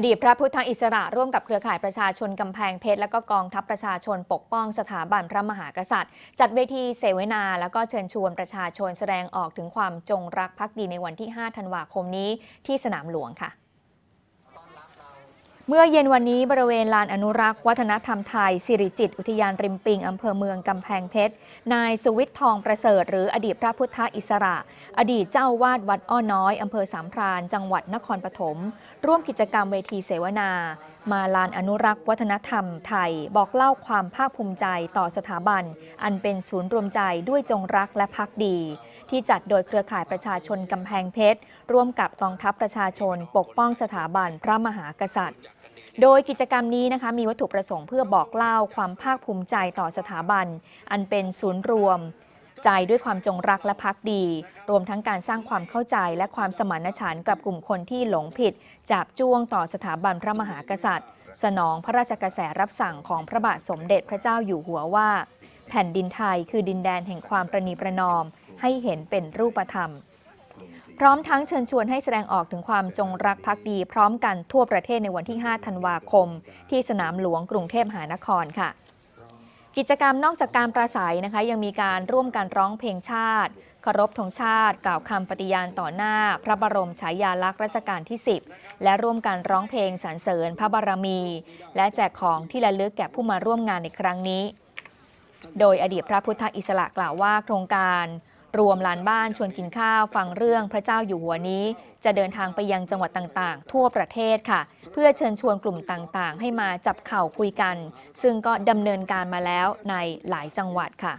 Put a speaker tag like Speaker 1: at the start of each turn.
Speaker 1: อดีตพระพุทธอิสระร่วมกับเครือข่ายประชาชนกำแพงเพชร และก็กองทัพประชาชนปกป้องสถาบันพระมหากษัตริย์ จัดเวทีเสวนา แล้วก็เชิญชวนประชาชนแสดงออกถึงความจงรักภักดีในวันที่ 5 ธันวาคมนี้ที่สนามหลวงค่ะ เมื่อเย็นวันนี้บริเวณลานอนุรักษ์วัฒนธรรมไทย สิริจิต อุทยานริมปิง อำเภอเมืองกำแพงเพชร นายสุวิทย์ทองประเสริฐ หรืออดีตพระพุทธอิสระ อดีตเจ้าวาดวัดอ้อน้อย อำเภอสามพราน จังหวัดนครปฐม ร่วมกิจกรรมเวทีเสวนามาลานอนุรักษ์วัฒนธรรมไทยบอกเล่าความภาคภูมิใจต่อสถาบัน อันเป็นศูนย์รวมใจด้วยจงรักและพักดี ที่จัดโดยเครือข่ายประชาชนกำแพงเพชร ร่วมกับกองทัพประชาชนปกป้องสถาบันพระมหากษัตริย์ โดยกิจกรรมนี้นะคะมีวัตถุประสงค์เพื่อบอกเล่าความภาคภูมิใจต่อสถาบัน อันเป็นศูนย์รวม ใจด้วยความจงรักและพักดี รวมทั้งการสร้างความเข้าใจและความสมานฉันท์กับกลุ่มคนที่หลงผิด จับจ้วงต่อสถาบันพระมหากษัตริย์ สนองพระราชกระแสรับสั่งของพระบาทสมเด็จพระเจ้าอยู่หัวว่า แผ่นดินไทยคือดินแดนแห่งความประนีประนอม ให้เห็นเป็นรูปธรรม พร้อมทั้งเชิญชวนให้แสดงออกถึงความจงรักภักดี พร้อมกันทั่วประเทศในวันที่ 5 ธันวาคม ที่สนามหลวงกรุงเทพมหานครค่ะ กิจกรรมนอกจากการประสัยนะคะ ยังมีการร่วมกันร้องเพลงชาติเคารพธงชาติ กล่าวคำปฏิญาณต่อหน้า พระบรมฉายาลักษณ์รัชกาลที่ 10 และร่วมกันร้องเพลงสรรเสริญพระบารมี และแจกของที่ระลึกแก่ผู้มาร่วมงานในครั้งนี้ โดยอดีตพระพุทธอิสระกล่าวว่าโครงการ รวมลานบ้านชวนกินข้าวฟังเรื่องพระเจ้าอยู่หัวนี้ จะเดินทางไปยังจังหวัดต่างๆ ทั่วประเทศค่ะ เพื่อเชิญชวนกลุ่มต่างๆ ให้มาจับเข่าคุยกัน ซึ่งก็ดำเนินการมาแล้วในหลายจังหวัดค่ะ